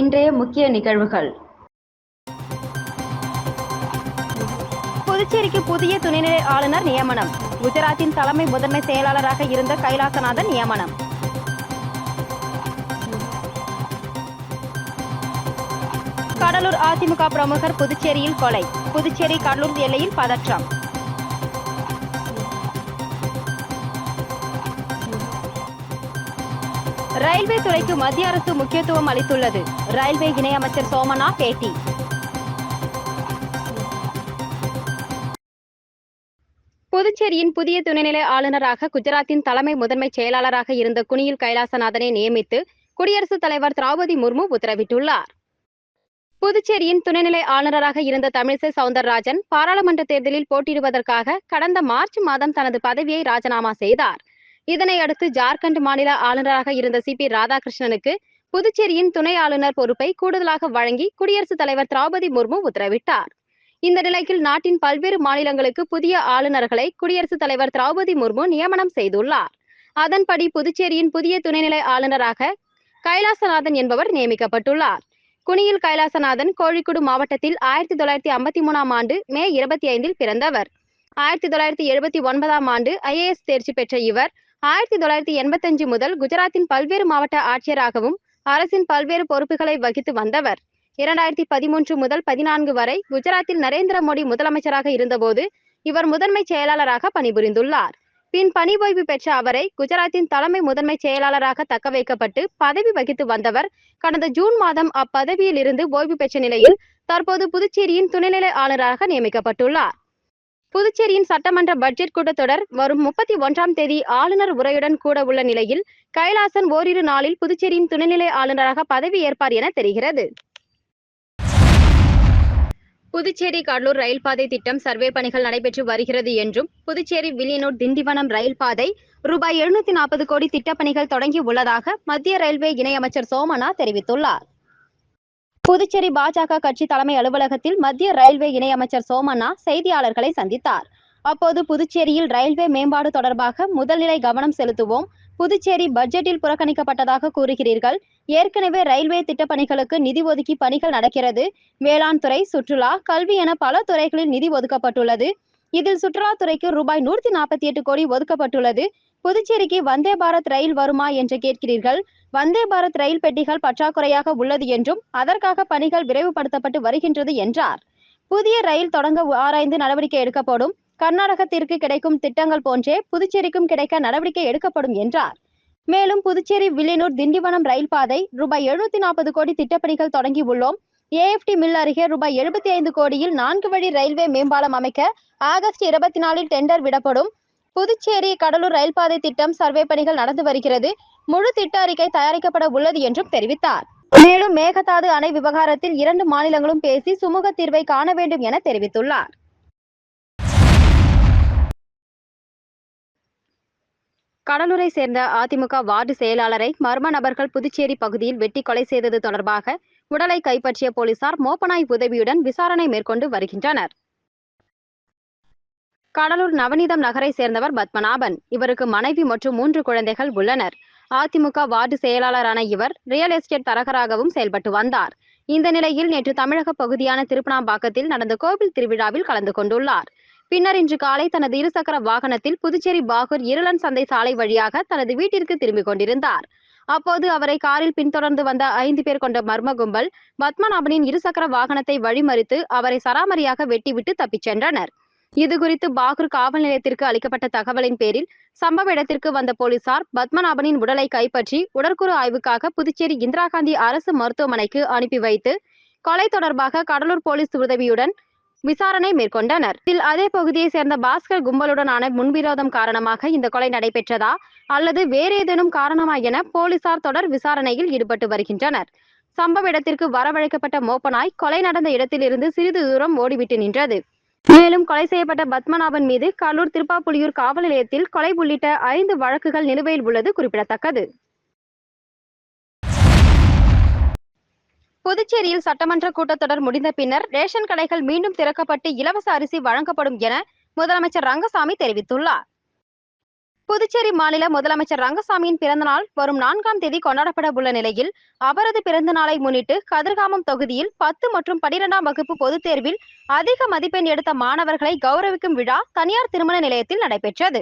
இன்றைய முக்கிய நிகழ்வுகள். புதுச்சேரிக்கு புதிய துணைநிலை ஆளுநர் நியமனம். குஜராத்தின் தலைமை முதன்மை செயலாளராக இருந்த கைலாசநாதன் நியமனம். கடலூர் அதிமுக பிரமுகர் புதுச்சேரியில் கொலை. புதுச்சேரி கடலூர் எல்லையில் பதற்றம். ரயில்வே துறைக்கு மத்திய அரசு முக்கியத்துவம் அளித்துள்ளது. ரயில்வே இணையமைச்சர் சோமனா பேட்டி. புதுச்சேரியின் புதிய துணைநிலை ஆளுநராக குஜராத்தின் தலைமை முதன்மை செயலாளராக இருந்த குனியில் கைலாசநாதனை நியமித்து குடியரசுத் தலைவர் திரௌபதி முர்மு உத்தரவிட்டுள்ளார். புதுச்சேரியின் துணைநிலை ஆளுநராக இருந்த தமிழிசை சவுந்தரராஜன் பாராளுமன்ற தேர்தலில் போட்டியிடுவதற்காக கடந்த மார்ச் மாதம் தனது பதவியை ராஜினாமா செய்தார். இதனை அடுத்து ஜார்க்கண்ட் மாநில ஆளுநராக இருந்த சி பி ராதாகிருஷ்ணனுக்கு புதுச்சேரியின் துணை ஆளுநர் பொறுப்பை கூடுதலாக வழங்கி குடியரசுத் தலைவர் திரௌபதி முர்மு உத்தரவிட்டார். இந்த நிலையில் நாட்டின் பல்வேறு மாநிலங்களுக்கு புதிய ஆளுநர்களை குடியரசுத் தலைவர் திரௌபதி முர்மு நியமனம் செய்துள்ளார். அதன்படி புதுச்சேரியின் புதிய துணைநிலை ஆளுநராக கைலாசநாதன் என்பவர் நியமிக்கப்பட்டுள்ளார். குனியில் கைலாசநாதன் கோழிக்கோடு மாவட்டத்தில் ஆயிரத்தி தொள்ளாயிரத்தி ஐம்பத்தி மூணாம் ஆண்டு மே இருபத்தி ஐந்தில் பிறந்தவர். ஆயிரத்தி தொள்ளாயிரத்தி எழுபத்தி ஒன்பதாம் ஆண்டு ஐஏஎஸ் தேர்ச்சி பெற்ற இவர் ஆயிரத்தி தொள்ளாயிரத்தி எண்பத்தஞ்சு முதல் குஜராத்தின் பல்வேறு மாவட்ட ஆட்சியராகவும் அரசின் பல்வேறு பொறுப்புகளை வகித்து வந்தவர். இரண்டாயிரத்தி பதிமூன்று முதல் பதினான்கு வரை குஜராத்தில் நரேந்திர மோடி முதலமைச்சராக இருந்தபோது இவர் முதன்மை செயலாளராக பணிபுரிந்துள்ளார். பின் பணி ஓய்வு பெற்ற அவரை குஜராத்தின் தலைமை முதன்மை செயலாளராக தக்க வைக்கப்பட்டு பதவி வகித்து வந்தவர். கடந்த ஜூன் மாதம் அப்பதவியில் இருந்து ஓய்வு பெற்ற நிலையில் தற்போது புதுச்சேரியின் துணைநிலை ஆளுநராக நியமிக்கப்பட்டுள்ளார். புதுச்சேரியின் சட்டமன்ற பட்ஜெட் கூட்டத்தொடர் வரும் முப்பத்தி ஒன்றாம் தேதி ஆளுநர் உரையுடன் கூட உள்ள நிலையில் கைலாசன் ஓரிரு நாளில் புதுச்சேரியின் துணைநிலை ஆளுநராக பதவி ஏற்பார் என தெரிகிறது. புதுச்சேரி கடலூர் ரயில் பாதை திட்டம் சர்வே பணிகள் நடைபெற்று வருகிறது என்றும் புதுச்சேரி வில்லியனூர் திண்டிவனம் ரயில் பாதை ரூபாய் எழுநூத்தி நாற்பது கோடி திட்டப்பணிகள் தொடங்கி உள்ளதாக மத்திய ரயில்வே இணையமைச்சர் சோமனா தெரிவித்துள்ளார். புதுச்சேரி பாஜக கட்சி தலைமை அலுவலகத்தில் மத்திய ரயில்வே இணையமைச்சர் சோமண்ணா செய்தியாளர்களை சந்தித்தார். அப்போது புதுச்சேரியில் ரயில்வே மேம்பாடு தொடர்பாக முதல்நிலை கவனம் செலுத்துவோம் புதுச்சேரி பட்ஜெட்டில் புறக்கணிக்கப்பட்டதாக கூறுகிறீர்கள் ஏற்கனவே ரயில்வே திட்டப்பணிகளுக்கு நிதி ஒதுக்கி பணிகள் நடக்கிறது வேளாண் துறை சுற்றுலா கல்வி என பல துறைகளில் நிதி ஒதுக்கப்பட்டுள்ளது. இதில் சுற்றுலாத்துறைக்கு ரூபாய் நூற்றி நாற்பத்தி எட்டு கோடி ஒதுக்கப்பட்டுள்ளது புதுச்சேரிக்கு வந்தே பாரத் ரயில் வருமா என்று கேட்கிறீர்கள். வந்தே பாரத் ரயில் பெட்டிகள் பற்றாக்குறையாக உள்ளது என்றும் அதற்காக பணிகள் விரைவுபடுத்தப்பட்டு வருகின்றது என்றார். புதிய ரயில் தொடங்க ஆராய்ந்து நடவடிக்கை எடுக்கப்படும். கர்நாடகத்திற்கு கிடைக்கும் திட்டங்கள் போன்றே புதுச்சேரிக்கும் கிடைக்க நடவடிக்கை எடுக்கப்படும் என்றார். மேலும் புதுச்சேரி வில்லியனூர் திண்டிவனம் ரயில் பாதை ரூபாய் எழுநூத்தி நாற்பது கோடி திட்டப்பணிகள் தொடங்கி உள்ளோம். ஏஎஃப்டி மில் அருகே ரூபாய் எழுபத்தி ஐந்து கோடியில் நான்கு வழி ரயில்வே மேம்பாலம் அமைக்க ஆகஸ்ட் இருபத்தி நாலில் டெண்டர் விடப்படும். புதுச்சேரி கடலூர் ரயில் பாதை திட்டம் சர்வே பணிகள் நடந்து வருகிறது. முழு திட்ட அறிக்கை தயாரிக்கப்பட உள்ளது என்றும் தெரிவித்தார். மேலும் மேகதாது அணை விவகாரத்தில் இரண்டு மாநிலங்களும் பேசி சுமூக தீர்வை காண வேண்டும் என தெரிவித்துள்ளார். கடலூரை சேர்ந்த அதிமுக வார்டு செயலாளரை மர்ம நபர்கள் புதுச்சேரி பகுதியில் வெட்டி கொலை செய்தது தொடர்பாக உடலை கைப்பற்றிய போலீசார் மோப்பனாய் உதவியுடன் விசாரணை மேற்கொண்டு வருகின்றனர். கடலூர் நவநீதம் நகரை சேர்ந்தவர் பத்மநாபன். இவருக்கு மனைவி மற்றும் மூன்று குழந்தைகள் உள்ளனர். அதிமுக வார்டு செயலாளரான இவர் ரியல் எஸ்டேட் தரகராகவும் செயல்பட்டு வந்தார். இந்த நிலையில் நேற்று தமிழக பகுதியான திருப்பணாம்பாக்கத்தில் நடந்த கோவில் திருவிழாவில் கலந்து கொண்டுள்ளார். பின்னர் இன்று காலை தனது இருசக்கர வாகனத்தில் புதுச்சேரி பாகூர் இருளன் சந்தை சாலை வழியாக தனது வீட்டிற்கு திரும்பிக் கொண்டிருந்தார். அப்போது அவரை காரில் பின்தொடர்ந்து வந்த ஐந்து பேர் கொண்ட மர்ம கும்பல் பத்மநாபனின் இருசக்கர வாகனத்தை வழிமறித்து அவரை சராமரியாக வெட்டிவிட்டு தப்பிச் சென்றனர். இதுகுறித்து பாகூர் காவல் நிலையத்திற்கு அளிக்கப்பட்ட தகவலின் பேரில் சம்பவ இடத்திற்கு வந்த போலீசார் பத்மநாபனின் உடலை கைப்பற்றி உடற்குறு ஆய்வுக்காக புதுச்சேரி இந்திரா காந்தி அரசு மருத்துவமனைக்கு அனுப்பி வைத்து கொலை தொடர்பாக கடலூர் போலீஸ் உதவியுடன் விசாரணை மேற்கொண்டனர். இதில் அதே பகுதியை சேர்ந்த பாஸ்கர் கும்பலுடனான முன்விரோதம் காரணமாக இந்த கொலை நடைபெற்றதா அல்லது வேறு ஏதேனும் காரணமா என போலீசார் தொடர் விசாரணையில் ஈடுபட்டு வருகின்றனர். சம்பவ இடத்திற்கு வரவழைக்கப்பட்ட மோப்பனாய் கொலை நடந்த இடத்திலிருந்து சிறிது தூரம் ஓடிவிட்டு நின்றது. மேலும் கொலை செய்யப்பட்ட பத்மநாபன் மீது கல்லூர் திருப்பாப்புலியூர் காவல் நிலையத்தில் கொலை உள்ளிட்ட ஐந்து வழக்குகள் நிலுவையில் உள்ளது குறிப்பிடத்தக்கது. புதுச்சேரியில் சட்டமன்ற கூட்டத்தொடர் முடிந்த பின்னர் ரேஷன் கடைகள் மீண்டும் திறக்கப்பட்டு இலவச அரிசி வழங்கப்படும் என முதலமைச்சர் ரங்கசாமி தெரிவித்துள்ளார். புதுச்சேரி மாநில முதலமைச்சர் ரங்கசாமியின் பிறந்தநாள் வரும் நான்காம் தேதி கொண்டாடப்பட உள்ள நிலையில் அவரது பிறந்த நாளை முன்னிட்டு கதிர்காமம் தொகுதியில் பத்து மற்றும் பனிரெண்டாம் வகுப்பு பொதுத் தேர்வில் அதிக மதிப்பெண் எடுத்த மாணவர்களை கௌரவிக்கும் விழா தனியார் திருமண நிலையத்தில் நடைபெற்றது.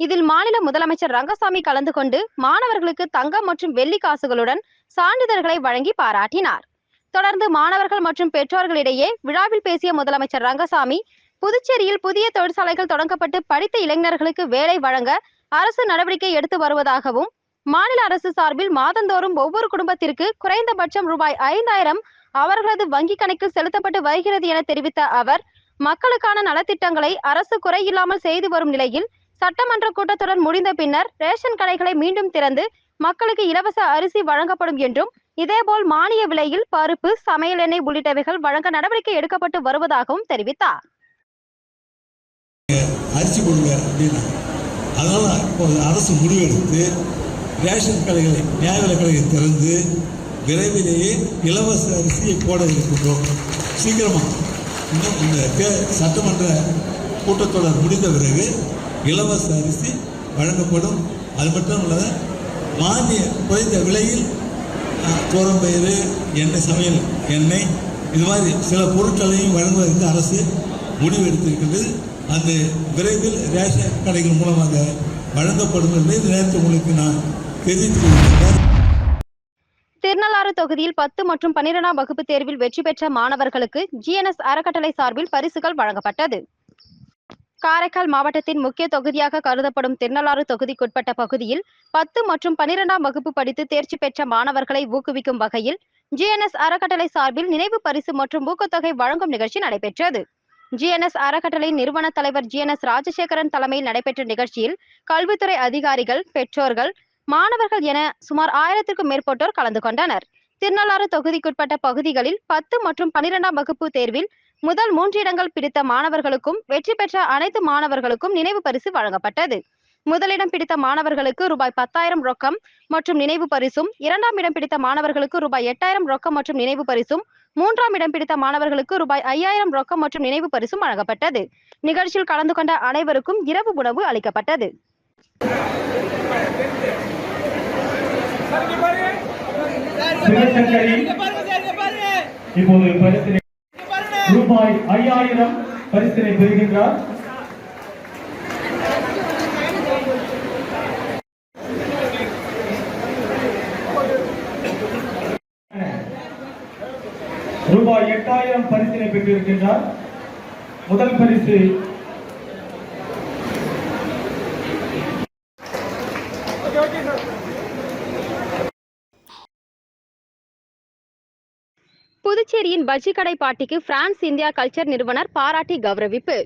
இதில் மாநில முதலமைச்சர் ரங்கசாமி கலந்து கொண்டு மாணவர்களுக்கு தங்கம் மற்றும் வெள்ளி காசுகளுடன் சான்றிதழ்களை வழங்கி பாராட்டினார். தொடர்ந்து மாணவர்கள் மற்றும் பெற்றோர்களிடையே விழாவில் பேசிய முதலமைச்சர் ரங்கசாமி புதுச்சேரியில் புதிய தொழிற்சாலைகள் தொடங்கப்பட்டு படித்த இளைஞர்களுக்கு வேலை வழங்க அரசு நடவடிக்கை எடுத்து வருவதாகவும் மாநில அரசு சார்பில் மாதந்தோறும் ஒவ்வொரு குடும்பத்திற்கு குறைந்தபட்சம் ரூபாய் ஐந்தாயிரம் அவர்களது வங்கிக் கணக்கில் செலுத்தப்பட்டு வருகிறது என தெரிவித்த அவர் மக்களுக்கான நலத்திட்டங்களை அரசு குறையில்லாமல் செய்து வரும் நிலையில் சட்டமன்ற கூட்டத்தொடர் முடிந்த பின்னர் ரேஷன் கடைகளை மீண்டும் திறந்து மக்களுக்கு இலவச அரிசி வழங்கப்படும் என்றும் இதேபோல் மானிய விலையில் பருப்பு சமையல் எண்ணெய் உள்ளிட்டவைகள் வழங்க நடவடிக்கை எடுக்கப்பட்டு வருவதாகவும் தெரிவித்தார். அரிசி கொடுங்க அப்படின்னா அதனால் இப்போ அரசு முடிவெடுத்து ரேஷன் கடைகளை நியாய விலைக் கடைகளை திறந்து விரைவிலேயே இலவச அரிசியை போட இருக்கின்றோம். சீக்கிரமாக இன்னும் இந்த தே சட்டமன்ற கூட்டத்தொடர் முடிந்த பிறகு இலவச அரிசி வழங்கப்படும். அது மட்டும் இல்லாத மானிய குறைந்த விலையில் தோரம்பயிறு எண்ணெய் சமையல் எண்ணெய் இது மாதிரி சில பொருட்களையும் வழங்குவதற்கு அரசு முடிவு எடுத்திருக்கின்றது அந்த விரைவில் ரேஷன் கடைகள் மூலமாக வழங்கப்படும் என்பதை இந்த உங்களுக்கு நான் தெரிவித்துக் கொள்கிறேன். திருநள்ளாறு தொகுதியில் பத்து மற்றும் பனிரெண்டாம் வகுப்பு தேர்வில் வெற்றி பெற்ற மாணவர்களுக்கு ஜிஎன்எஸ் அறக்கட்டளை சார்பில் பரிசுகள் வழங்கப்பட்டது. காரைக்கால் மாவட்டத்தின் முக்கிய தொகுதியாக கருதப்படும் திருநள்ளாறு தொகுதிக்குட்பட்ட பகுதியில் பத்து மற்றும் பனிரெண்டாம் வகுப்பு படித்து தேர்ச்சி பெற்ற மாணவர்களை ஊக்குவிக்கும் வகையில் ஜிஎன்எஸ் அறக்கட்டளை சார்பில் நினைவு பரிசு மற்றும் ஊக்கத்தொகை வழங்கும் நிகழ்ச்சி நடைபெற்றது. ஜிஎன்எஸ் அறக்கட்டளை நிறுவன தலைவர் ஜிஎன்எஸ் ராஜசேகரன் தலைமையில் நடைபெற்ற நிகழ்ச்சியில் கல்வித்துறை அதிகாரிகள் பெற்றோர்கள் மாணவர்கள் என சுமார் ஆயிரத்திற்கும் மேற்பட்டோர் கலந்து கொண்டனர். திருநள்ளாறு தொகுதிக்குட்பட்ட பகுதிகளில் பத்து மற்றும் பனிரெண்டாம் வகுப்பு தேர்வில் முதல் மூன்று இடங்கள் பிடித்த மாணவர்களுக்கும் வெற்றி பெற்ற அனைத்து மாணவர்களுக்கும் நினைவு பரிசு வழங்கப்பட்டது. முதலிடம் பிடித்த மாணவர்களுக்கு ரூபாய் பத்தாயிரம் ரொக்கம் மற்றும் நினைவு பரிசும் இரண்டாம் இடம் பிடித்த மாணவர்களுக்கு ரூபாய் எட்டாயிரம் ரொக்கம் மற்றும் நினைவு பரிசும் மூன்றாம் இடம் பிடித்த மாணவர்களுக்கு ரூபாய் ஐயாயிரம் ரொக்கம் மற்றும் நினைவு பரிசும் வழங்கப்பட்டது. நிகழ்ச்சியில் கலந்து கொண்ட அனைவருக்கும் இரவு உணவு அளிக்கப்பட்டது. இப்போது ரூபாய் ஐயாயிரம் பரிசினை பெறுகின்றார் ரூபாய் எட்டாயிரம் பரிசினை பெற்றிருக்கின்றார். முதல் பரிசு. புதுச்சேரியின் பஜ்ஜி கடை பாட்டிக்கு பிரான்ஸ் இந்தியா கல்ச்சர் நிறுவனர் பாராட்டி கௌரவிப்பு.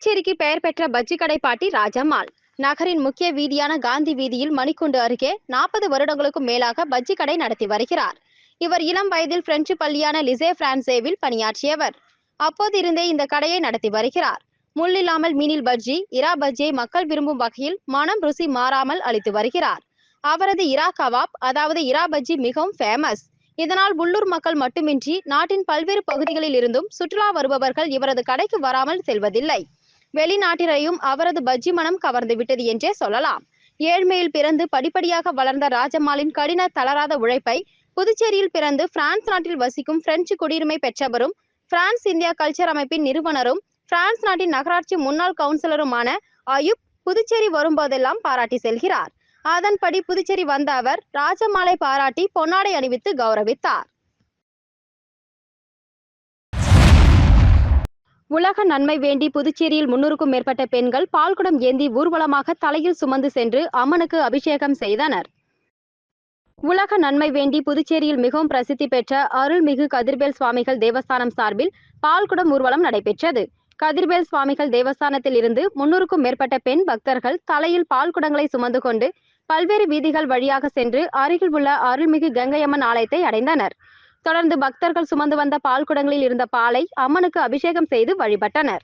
புதுச்சேரிக்கு பெயர் பெற்ற பஜ்ஜி கடை பாட்டி ராஜம்மாள் நகரின் முக்கிய வீதியான காந்தி வீதியில் மணிக்குண்டு அருகே நாற்பது வருடங்களுக்கும் மேலாக பஜ்ஜி கடை நடத்தி வருகிறார். இவர் இளம் வயதில் பிரெஞ்சு பள்ளியான லிசே பிரான்சேவில் பணியாற்றியவர். அப்போதிருந்தே இந்த கடையை நடத்தி வருகிறார். முள்ளில்லாமல் மீனில் பஜ்ஜி இரா பஜ்ஜியை மக்கள் விரும்பும் வகையில் மனம் ருசி மாறாமல் அளித்து வருகிறார். அவரது இரா கவாப் அதாவது இரா பஜ்ஜி மிகவும் ஃபேமஸ் இதனால் உள்ளூர் மக்கள் மட்டுமின்றி நாட்டின் பல்வேறு பகுதிகளில் இருந்தும் சுற்றுலா வருபவர்கள் இவரது கடைக்கு வராமல் செல்வதில்லை. வெளிநாட்டினரையும் அவரது பஜ்ஜி மனம் கவர்ந்து விட்டது என்றே சொல்லலாம். ஏழ்மையில் பிறந்து படிப்படியாக வளர்ந்த ராஜம்மாளின் கடின தளராத உழைப்பை புதுச்சேரியில் பிறந்து பிரான்ஸ் நாட்டில் வசிக்கும் பிரெஞ்சு குடியுரிமை பெற்றவரும் பிரான்ஸ் இந்தியா கல்ச்சர் அமைப்பின் நிறுவனரும் பிரான்ஸ் நாட்டின் நகராட்சி முன்னாள் கவுன்சிலருமான அயூப் புதுச்சேரி வரும்போதெல்லாம் பாராட்டி செல்கிறார். அதன்படி புதுச்சேரி வந்த அவர் ராஜமாலை பாராட்டி பொன்னாடை அணிவித்து கௌரவித்தார். உலக நன்மை வேண்டி புதுச்சேரியில் முன்னூறுக்கும் மேற்பட்ட பெண்கள் பால்குடம் ஏந்தி ஊர்வலமாக தலையில் சுமந்து சென்று அம்மனுக்கு அபிஷேகம் செய்தனர். உலக நன்மை வேண்டி புதுச்சேரியில் மிகவும் பிரசித்தி பெற்ற அருள்மிகு கதிர்வேல் சுவாமிகள் தேவஸ்தானம் சார்பில் பால்குடம் ஊர்வலம் நடைபெற்றது. கதிர்வேல் சுவாமிகள் தேவஸ்தானத்தில் இருந்து முன்னூறுக்கும் மேற்பட்ட பெண் பக்தர்கள் தலையில் பால்குடங்களை சுமந்து கொண்டு பல்வேறு வீதிகள் வழியாக சென்று அருகில் உள்ள அருள்மிகு கங்கையம்மன் ஆலயத்தை அடைந்தனர். தொடர்ந்து பக்தர்கள் சுமந்து வந்த பால்குடங்களில் இருந்த பாலை அம்மனுக்கு அபிஷேகம் செய்து வழிபட்டனர்.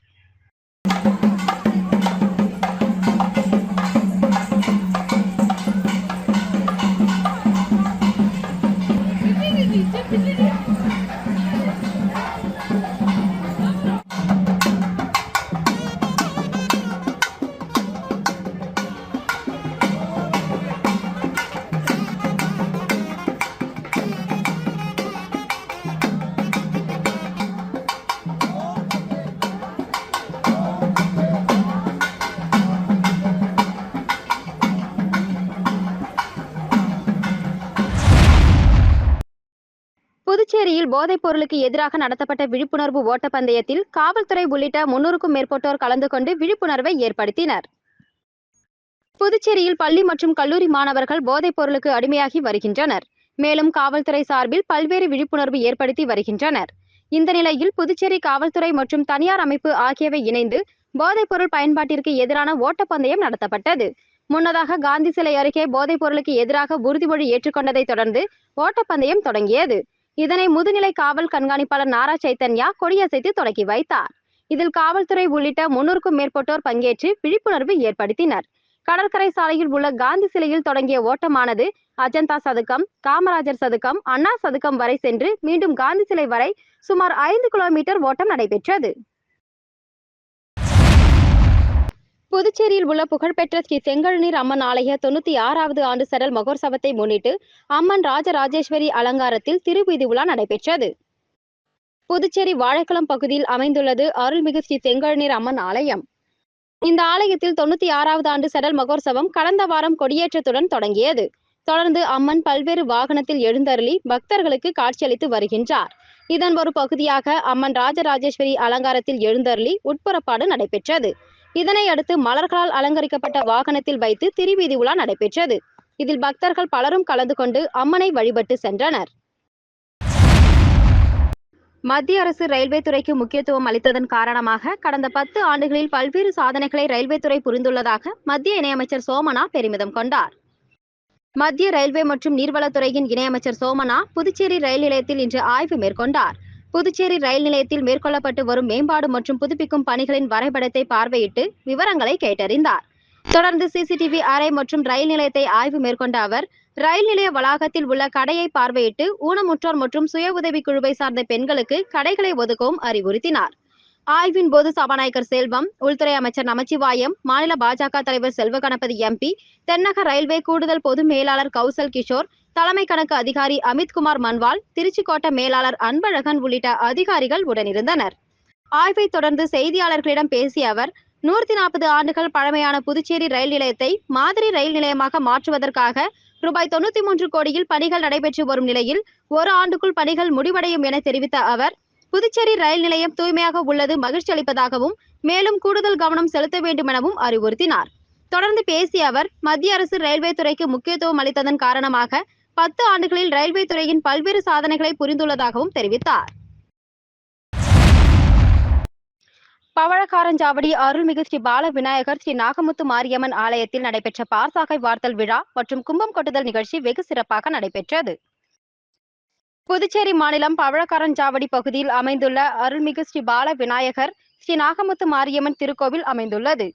சென்னையில் போதைப் பொருளுக்கு எதிராக நடத்தப்பட்ட விழிப்புணர்வு ஓட்டப்பந்தயத்தில் காவல்துறை உள்ளிட்ட முன்னூறுக்கும் மேற்பட்டோர் கலந்து கொண்டு விழிப்புணர்வை ஏற்படுத்தினர். புதுச்சேரியில் பள்ளி மற்றும் கல்லூரி மாணவர்கள் போதைப் பொருளுக்கு அடிமையாகி வருகின்றனர். மேலும் காவல்துறை சார்பில் பல்வேறு விழிப்புணர்வு ஏற்படுத்தி வருகின்றனர். இந்த நிலையில் புதுச்சேரி காவல்துறை மற்றும் தனியார் அமைப்பு ஆகியவை இணைந்து போதைப் பொருள் பயன்பாட்டிற்கு எதிரான ஓட்டப்பந்தயம் நடத்தப்பட்டது. முன்னதாக காந்தி சிலை அருகே போதைப் பொருளுக்கு எதிராக உறுதிமொழி ஏற்றுக்கொண்டதை தொடர்ந்து ஓட்டப்பந்தயம் தொடங்கியது. இதனை முதுநிலை காவல் கண்காணிப்பாளர் நாரா சைத்தன்யா கொடியசைத்து தொடக்கி வைத்தார். இதில் காவல்துறை உள்ளிட்ட முன்னூறுக்கும் மேற்பட்டோர் பங்கேற்று விழிப்புணர்வு ஏற்படுத்தினர். கடற்கரை சாலையில் உள்ள காந்தி சிலையில் தொடங்கிய ஓட்டமானது அஜந்தா சதுக்கம் காமராஜர் சதுக்கம் அண்ணா சதுக்கம் வரை சென்று மீண்டும் காந்தி சிலை வரை சுமார் ஐந்து கிலோமீட்டர் ஓட்டம் நடைபெற்றது. புதுச்சேரியில் உள்ள புகழ்பெற்ற ஸ்ரீ செங்கழுநீர் அம்மன் ஆலய தொண்ணூத்தி ஆறாவது ஆண்டு சடல் மகோற்சவத்தை முன்னிட்டு அம்மன் ராஜராஜேஸ்வரி அலங்காரத்தில் திருவீதி உலா நடைபெற்றது. புதுச்சேரி வாழைக்குளம் பகுதியில் அமைந்துள்ளது அருள்மிகு ஸ்ரீ செங்கழுநீர் அம்மன் ஆலயம். இந்த ஆலயத்தில் தொண்ணூத்தி ஆறாவது ஆண்டு சடல் மகோற்சவம் கடந்த வாரம் கொடியேற்றத்துடன் தொடங்கியது. தொடர்ந்து அம்மன் பல்வேறு வாகனத்தில் எழுந்தருளி பக்தர்களுக்கு காட்சியளித்து வருகின்றார். இதன் ஒரு பகுதியாக அம்மன் ராஜராஜேஸ்வரி அலங்காரத்தில் எழுந்தருளி உட்புறப்பாடு நடைபெற்றது. இதனை அடுத்து மலர்களால் அலங்கரிக்கப்பட்ட வாகனத்தில் வைத்து திருவீதி உலா நடைபெற்றது. இதில் பக்தர்கள் பலரும் கலந்து கொண்டு அம்மனை வழிபட்டு சென்றனர். மத்திய அரசு ரயில்வே துறைக்கு முக்கியத்துவம் அளித்ததன் காரணமாக கடந்த பத்து ஆண்டுகளில் பல்வேறு சாதனைகளை ரயில்வே துறை புரிந்துள்ளதாக மத்திய இணையமைச்சர் சோமனா பெருமிதம் கொண்டார். மத்திய ரயில்வே மற்றும் நீர்வளத்துறையின் இணையமைச்சர் சோமனா புதுச்சேரி ரயில் நிலையத்தில் இன்று ஆய்வு மேற்கொண்டார். புதுச்சேரி ரயில் நிலையத்தில் மேற்கொள்ளப்பட்டு வரும் மேம்பாடு மற்றும் புதுப்பிக்கும் பணிகளின் வரைபடத்தை பார்வையிட்டு விவரங்களை கேட்டறிந்தார். தொடர்ந்து சிசிடிவி அறை மற்றும் ரயில் நிலையத்தை ஆய்வு மேற்கொண்ட அவர் ரயில் நிலைய வளாகத்தில் உள்ள கடையை பார்வையிட்டு ஊனமுற்றோர் மற்றும் சுய உதவி குழுவை சார்ந்த பெண்களுக்கு கடைகளை ஒதுக்கவும் அறிவுறுத்தினார். ஆய்வின் போது சபாநாயகர் செல்வம் உள்துறை அமைச்சர் நமச்சிவாயம் மாநில பாஜக தலைவர் செல்வ கணபதி எம்பி தென்னக ரயில்வே கூடுதல் பொது மேலாளர் கௌசல் கிஷோர் தலைமை கணக்கு அதிகாரி அமித்குமார் மன்வால் திருச்சி கோட்ட மேலாளர் அன்பழகன் உள்ளிட்ட அதிகாரிகள் உடனிருந்தனர். ஆய்வை தொடர்ந்து செய்தியாளர்களிடம் பேசிய அவர் நூற்றி நாற்பது ஆண்டுகள் பழமையான புதுச்சேரி ரயில் நிலையத்தை மாதிரி ரயில் நிலையமாக மாற்றுவதற்காக ரூபாய் தொண்ணூத்தி மூன்று கோடியில் பணிகள் நடைபெற்று வரும் நிலையில் ஒரு ஆண்டுக்குள் பணிகள் முடிவடையும் என தெரிவித்த அவர் புதுச்சேரி ரயில் நிலையம் தூய்மையாக உள்ளது மகிழ்ச்சி அளிப்பதாகவும் மேலும் கூடுதல் கவனம் செலுத்த வேண்டும் எனவும் அறிவுறுத்தினார். தொடர்ந்து பேசிய அவர் மத்திய அரசு ரயில்வே துறைக்கு முக்கியத்துவம் அளித்ததன் காரணமாக பத்து ஆண்டுகளில் ரயில்வே துறையின் பல்வேறு சாதனைகளை புரிந்துள்ளதாகவும் தெரிவித்தார். பவழக்காரஞ்சாவடி அருள்மிகு ஸ்ரீ பால விநாயகர் ஸ்ரீ நாகமுத்து மாரியம்மன் ஆலயத்தில் நடைபெற்ற பார்சாகை வார்த்தல் விழா மற்றும் கும்பம் கொட்டுதல் நிகழ்ச்சி வெகு சிறப்பாக நடைபெற்றது. புதுச்சேரி மாநிலம் பவழக்காரஞ்சாவடி பகுதியில் அமைந்துள்ள அருள்மிகு ஸ்ரீ பால விநாயகர் ஸ்ரீ நாகமுத்து மாரியம்மன் திருக்கோவில் அமைந்துள்ளது.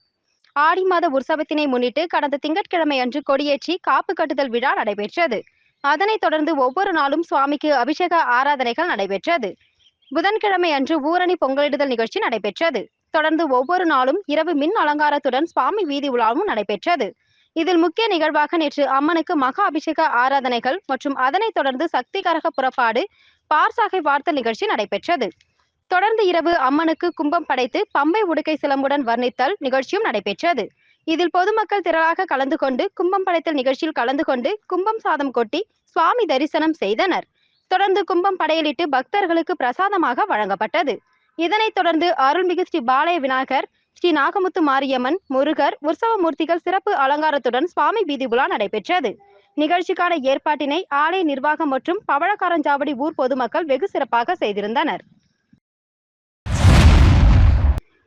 ஆடி மாத உற்சவத்தினை முன்னிட்டு கடந்த திங்கட்கிழமை அன்று கொடியேற்றி காப்பு கட்டுதல் விழா நடைபெற்றது. அதனைத் தொடர்ந்து ஒவ்வொரு நாளும் சுவாமிக்கு அபிஷேக ஆராதனைகள் நடைபெற்றது. புதன்கிழமை அன்று ஊரணி பொங்கலிடுதல் நிகழ்ச்சி நடைபெற்றது. தொடர்ந்து ஒவ்வொரு நாளும் இரவு மின் அலங்காரத்துடன் சுவாமி வீதி உலாவும் நடைபெற்றது. இதில் முக்கிய நிகழ்வாக நேற்று அம்மனுக்கு மகா அபிஷேக ஆராதனைகள் மற்றும் அதனைத் தொடர்ந்து சக்தி கரக புறப்பாடு பார்சாகை வார்த்தல் நிகழ்ச்சி நடைபெற்றது. தொடர்ந்து இரவு அம்மனுக்கு கும்பம் படைத்து பம்பை உடுக்கை சிலம்புடன் வர்ணித்தல் நிகழ்ச்சியும் நடைபெற்றது. இதில் பொதுமக்கள் திரளாக கலந்து கொண்டு கும்பம் படைத்தல் நிகழ்ச்சியில் கலந்து கொண்டு கும்பம் சாதம் கொட்டி சுவாமி தரிசனம் செய்தனர். தொடர்ந்து கும்பம் படையலிட்டு பக்தர்களுக்கு பிரசாதமாக வழங்கப்பட்டது. இதனைத் தொடர்ந்து அருள்மிகு ஸ்ரீ பாலய விநாயகர் ஸ்ரீ நாகமுத்து மாரியம்மன் முருகர் உற்சவமூர்த்திகள் சிறப்பு அலங்காரத்துடன் சுவாமி வீதி உலா நடைபெற்றது. நிகழ்ச்சிக்கான ஏற்பாட்டினை ஆலய நிர்வாகம் மற்றும் பவழக்காரஞ்சாவடி ஊர் பொதுமக்கள் வெகு சிறப்பாக செய்திருந்தனர்.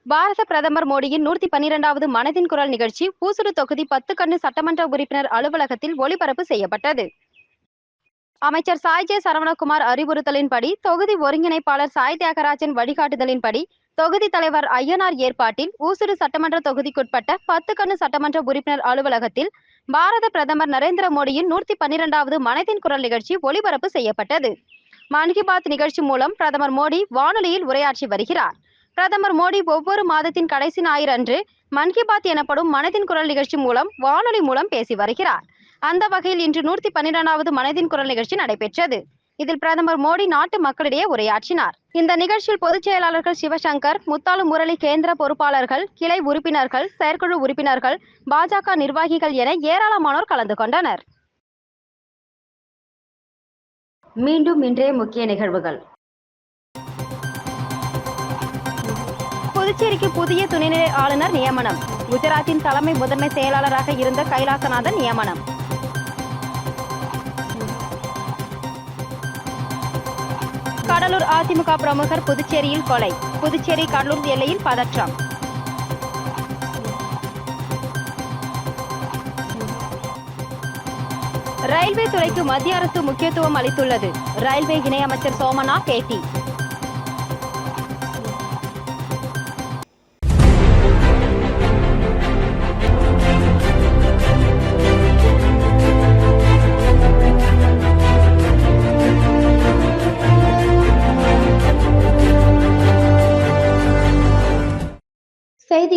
பாரத பிரதமர் மோடியின் நூற்றி பன்னிரெண்டாவது மனதின் குரல் நிகழ்ச்சி ஊசுடு தொகுதி பத்து கண்ணு சட்டமன்ற உறுப்பினர் அலுவலகத்தில் ஒளிபரப்பு செய்யப்பட்டது. அமைச்சர் சாய் ஜே சரவணகுமார் அறிவுறுத்தலின்படி தொகுதி ஒருங்கிணைப்பாளர் சாய் தியாகராஜன் வழிகாட்டுதலின்படி தொகுதி தலைவர் ஐயனார் ஏற்பாட்டில் ஊசுடு சட்டமன்ற தொகுதிக்குட்பட்ட பத்து கண்ணு சட்டமன்ற உறுப்பினர் அலுவலகத்தில் பாரத பிரதமர் நரேந்திர மோடியின் நூற்றி பன்னிரெண்டாவது மனதின் குரல் நிகழ்ச்சி ஒளிபரப்பு செய்யப்பட்டது. மன் கி பாத் நிகழ்ச்சி மூலம் பிரதமர் மோடி வானொலியில் உரையாற்றி வருகிறார். பிரதமர் மோடி ஒவ்வொரு மாதத்தின் கடைசி ஞாயிறு அன்று மன் கி பாத் எனப்படும் மனதின் குரல் நிகழ்ச்சி மூலம் வானொலி மூலம் பேசி வருகிறார். அந்த வகையில் இன்று நூற்றி பன்னிரெண்டாவது மனதின் குரல் நிகழ்ச்சி நடைபெற்றது. இதில் பிரதமர் மோடி நாட்டு மக்களிடையே உரையாற்றினார். இந்த நிகழ்ச்சியில் பொதுச் செயலாளர்கள் சிவசங்கர் முத்தாலு முரளி கேந்திர பொறுப்பாளர்கள் கிளை உறுப்பினர்கள் செயற்குழு உறுப்பினர்கள் பாஜக நிர்வாகிகள் என ஏராளமானோர் கலந்து கொண்டனர். மீண்டும் இன்றைய முக்கிய நிகழ்வுகள். புதுச்சேரிக்கு புதிய துணைநிலை ஆளுநர் நியமனம். குஜராத்தின் தலைமை முதன்மை செயலாளராக இருந்த கைலாசநாதன் நியமனம். கடலூர் அதிமுக பிரமுகர் புதுச்சேரியில் கொலை. புதுச்சேரி கடலூர் எல்லையில் பதற்றம். ரயில்வே துறைக்கு மத்திய அரசு முக்கியத்துவம் அளித்துள்ளது. ரயில்வே இணையமைச்சர் சோமனா பேட்டி.